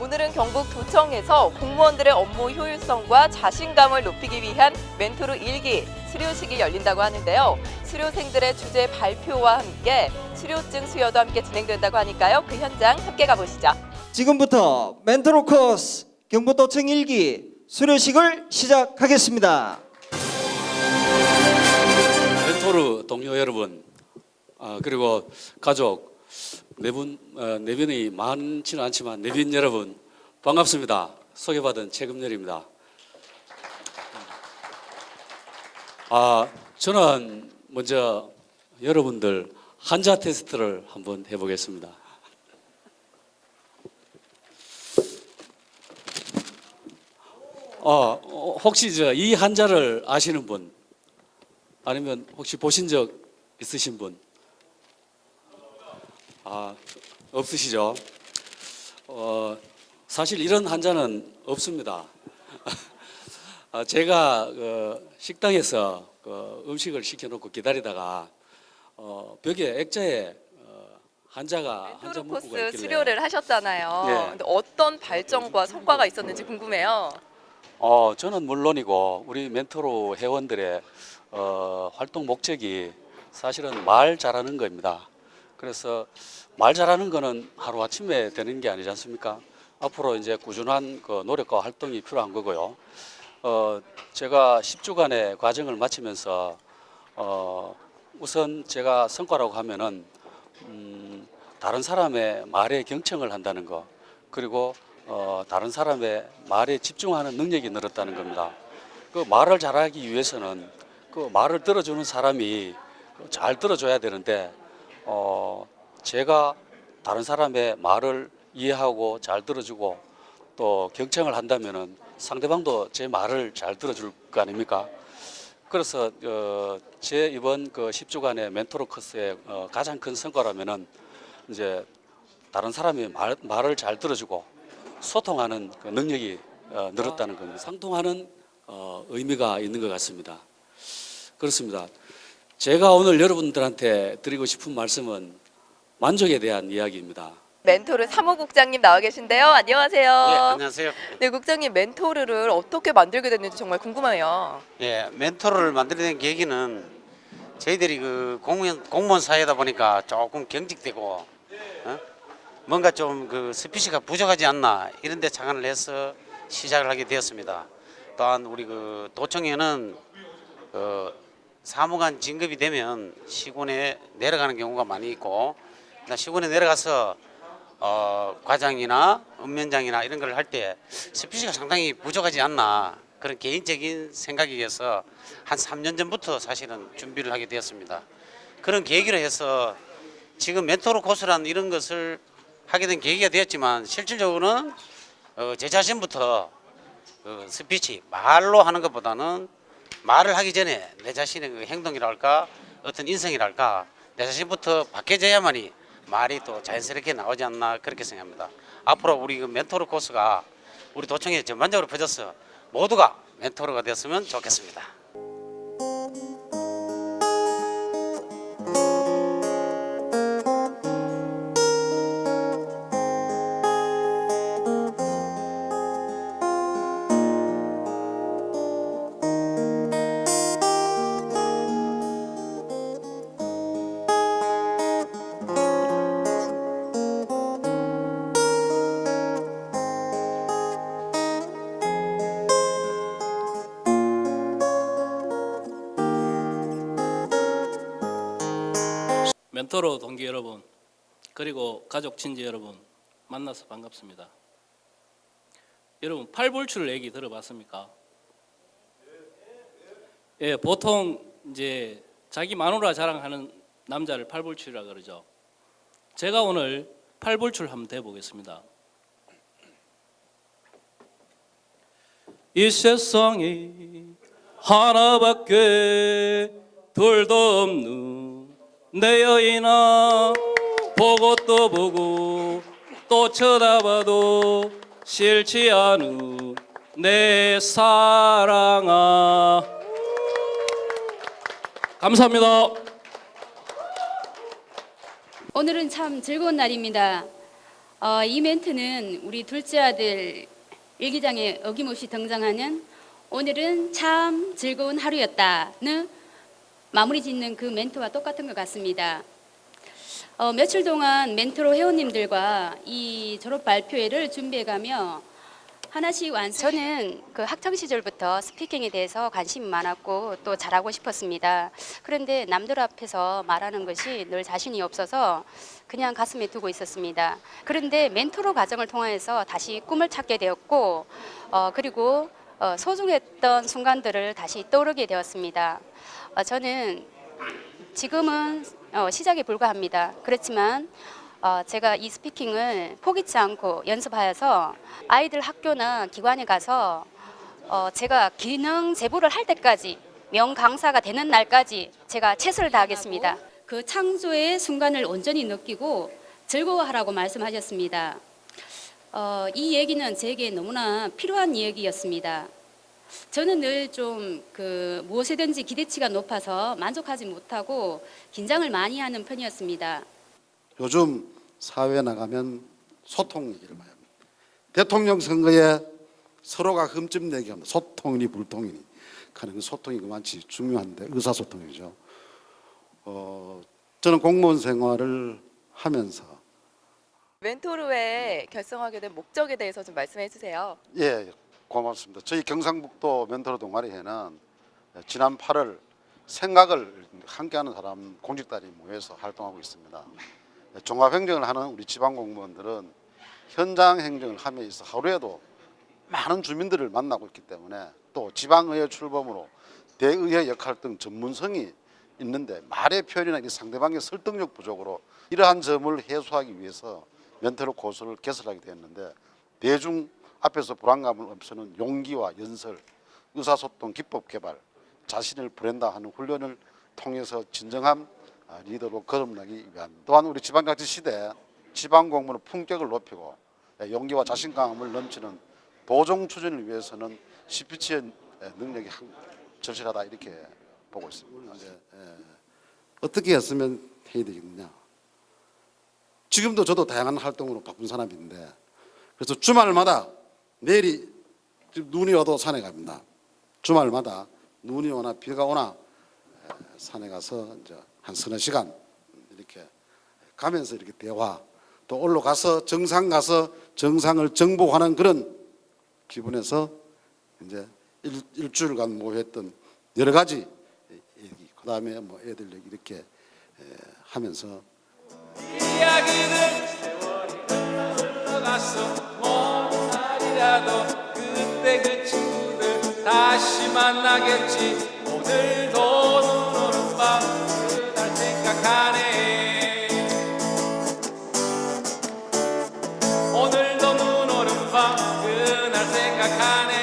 오늘은 경북 도청에서 공무원들의 업무 효율성과 자신감을 높이기 위한 멘토르 일기 수료식이 열린다고 하는데요. 수료생들의 주제 발표와 함께 수료증 수여도 함께 진행된다고 하니까요. 그 현장 함께 가보시죠. 지금부터 멘토로 코스 경북도청 1기 수료식을 시작하겠습니다. 멘토르 동료 여러분 아, 그리고 가족 네분 어, 내빈이 많지는 않지만 내빈 여러분 반갑습니다. 소개받은 최금열입니다. 아 저는 먼저 여러분들 한자 테스트를 한번 해보겠습니다. 어, 어, 혹시 저 이 한자를 아시는 분 아니면 혹시 보신 적 있으신 분? 아, 없으시죠? 어, 사실 이런 한자는 없습니다. 아, 제가 그 식당에서 그 음식을 시켜놓고 기다리다가 어, 벽에 액자에 어, 한자 멘토르 문구가 코스 수료를 하셨잖아요. 예. 근데 어떤 발전과 성과가 있었는지 궁금해요. 어, 저는 물론이고 우리 멘토로 회원들의 어, 활동 목적이 사실은 말 잘하는 겁니다. 그래서 말 잘하는 거는 하루 아침에 되는 게 아니지 않습니까? 앞으로 이제 꾸준한 그 노력과 활동이 필요한 거고요. 어, 제가 10주간의 과정을 마치면서 어, 우선 제가 성과라고 하면은 음, 다른 사람의 말에 경청을 한다는 거 그리고 어, 다른 사람의 말에 집중하는 능력이 늘었다는 겁니다. 그 말을 잘하기 위해서는 그 말을 들어주는 사람이 잘 들어줘야 되는데 어, 제가 다른 사람의 말을 이해하고 잘 들어주고 또 경청을 한다면은 상대방도 제 말을 잘 들어줄 거 아닙니까? 그래서 어, 제 이번 그 10주간의 멘토로 코스의 어, 가장 큰 성과라면은 이제 다른 사람이 말, 말을 잘 들어주고 소통하는 그 능력이 어, 늘었다는 겁니다. 상통하는 어, 의미가 있는 것 같습니다. 그렇습니다. 제가 오늘 여러분들한테 드리고 싶은 말씀은 만족에 대한 이야기입니다. 멘토르 사무국장님 나와 계신데요. 안녕하세요. 예, 안녕하세요. 네, 국장님 멘토르를 어떻게 만들게 됐는지 정말 궁금해요. 예, 멘토를 만들어낸 계기는 저희들이 그 공무원, 공무원 사회다 보니까 조금 경직되고 어? 뭔가 좀 그 스피치가 부족하지 않나 이런 데 착안을 해서 시작을 하게 되었습니다. 또한 우리 그 도청에는 그 사무관 진급이 되면 시군에 내려가는 경우가 많이 있고 나 시군에 내려가서 어, 과장이나 읍면장이나 이런 걸 할 때 스피치가 상당히 부족하지 않나 그런 개인적인 생각에 의해서 한 3년 전부터 사실은 준비를 하게 되었습니다. 그런 계기로 해서 지금 멘토로 코스라는 이런 것을 하게 된 계기가 되었지만 실질적으로는 어, 제 자신부터 그 스피치 말로 하는 것보다는 말을 하기 전에 내 자신의 그 행동이랄까 어떤 인성이랄까 내 자신부터 바뀌어져야만이 말이 또 자연스럽게 나오지 않나 그렇게 생각합니다. 앞으로 우리 그 멘토르 코스가 우리 도청에 전반적으로 퍼져서 모두가 멘토르가 됐으면 좋겠습니다. 멘토로 동기 여러분 그리고 가족 친지 여러분 만나서 반갑습니다. 여러분 팔불출 얘기 들어봤습니까? 예, 보통 이제 자기 마누라 자랑하는 남자를 팔불출이라 그러죠. 제가 오늘 팔불출 한번 해보겠습니다. 이 세상에 하나밖에 둘도 없는 내 여인아 보고 또 보고 또 쳐다봐도 싫지 않은 내 사랑아 감사합니다. 오늘은 참 즐거운 날입니다. 어, 이 멘트는 우리 둘째 아들 일기장에 어김없이 등장하는 오늘은 참 즐거운 하루였다는 마무리 짓는 그 멘트와 똑같은 것 같습니다. 어, 며칠 동안 멘토로 회원님들과 이 졸업 발표회를 준비해가며 하나씩 완성. 저는 그 학창 시절부터 스피킹에 대해서 관심이 많았고 또 잘하고 싶었습니다. 그런데 남들 앞에서 말하는 것이 늘 자신이 없어서 그냥 가슴에 두고 있었습니다. 그런데 멘토로 과정을 통해서 다시 꿈을 찾게 되었고 어, 그리고 어, 소중했던 순간들을 다시 떠오르게 되었습니다. 어, 저는 지금은 어, 시작에 불과합니다. 그렇지만 어, 제가 이 스피킹을 포기치 않고 연습하여서 아이들 학교나 기관에 가서 어, 제가 기능 제보를 할 때까지 명 강사가 되는 날까지 제가 최선을 다하겠습니다. 그 창조의 순간을 온전히 느끼고 즐거워하라고 말씀하셨습니다. 어, 이 얘기는 제게 너무나 필요한 얘기였습니다. 저는 늘 좀 그 무엇이든지 기대치가 높아서 만족하지 못하고 긴장을 많이 하는 편이었습니다. 요즘 사회에 나가면 소통 얘기를 많이 합니다. 대통령 선거에 서로가 흠집 내기 합니다. 소통이니 불통이니 하는 그 소통이 그만치 중요한데 의사소통이죠. 어, 저는 공무원 생활을 하면서 멘토르회 결성하게 된 목적에 대해서 좀 말씀해 주세요. 예, 고맙습니다. 저희 경상북도 멘토로 동아리회는 지난 8월 생각을 함께하는 사람 공직단이 모여서 활동하고 있습니다. 종합행정을 하는 우리 지방 공무원들은 현장 행정을 함에 있어 하루에도 많은 주민들을 만나고 있기 때문에 또 지방의회 출범으로 대의회 역할 등 전문성이 있는데 말의 표현이나 이 상대방의 설득력 부족으로 이러한 점을 해소하기 위해서 멘토로 코스를 개설하게 되었는데 대중 앞에서 불안감을 없애는 용기와 연설, 의사소통 기법 개발, 자신을 브랜드하는 훈련을 통해서 진정한 아, 리더로 거듭나기 위한 또한 우리 지방자치 시대 지방 공무원의 품격을 높이고 예, 용기와 자신감을 넘치는 도정 추진을 위해서는 CPC의 능력이 한- 절실하다 이렇게 보고 있습니다. 예, 예. 어떻게 했으면 해야 되겠느냐? 지금도 저도 다양한 활동으로 바쁜 사람인데 그래서 주말마다 내일이 눈이 와도 산에 갑니다. 주말마다 눈이 오나 비가 오나 에, 산에 가서 이제 한 서너 시간 이렇게 가면서 이렇게 대화 또 올라가서 정상 가서 정상을 정복하는 그런 기분에서 이제 일, 일주일간 모였던 여러 가지 얘기 그 다음에 뭐 애들 얘기 이렇게 에, 하면서 날이라도 그때 그 친구들 다시 만나겠지. 오늘도 눈 오는 밤 그날 생각하네. 오늘도 눈 오는 밤 그날 생각하네.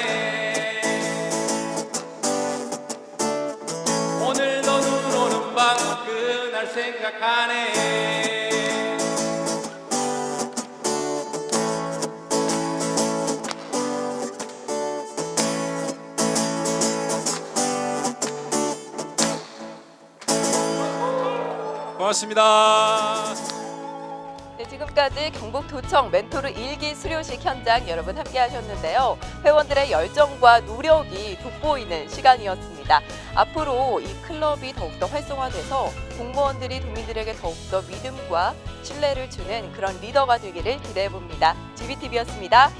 그날 생각하네 고맙습니다. 네, 지금까지 경북도청 멘토르 일기 수료식 현장 여러분 함께 하셨는데요. 회원들의 열정과 노력이 돋보이는 시간이었습니다. 앞으로 이 클럽이 더욱더 활성화돼서 공무원들이 도민들에게 더욱더 믿음과 신뢰를 주는 그런 리더가 되기를 기대해 봅니다. GBTV였습니다.